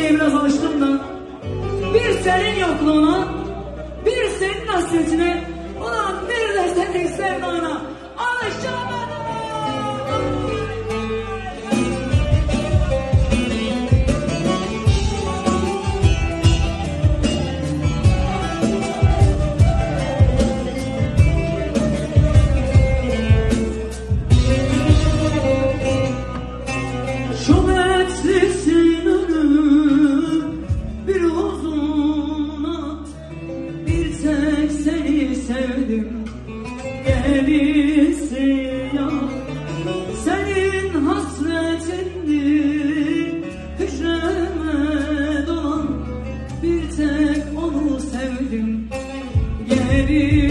şeye biraz alıştım da. Bir senin yokluğuna, bir senin hasretine, ulan bir de senin. senin hasretindir dolan bir tek onu sevdim. Geri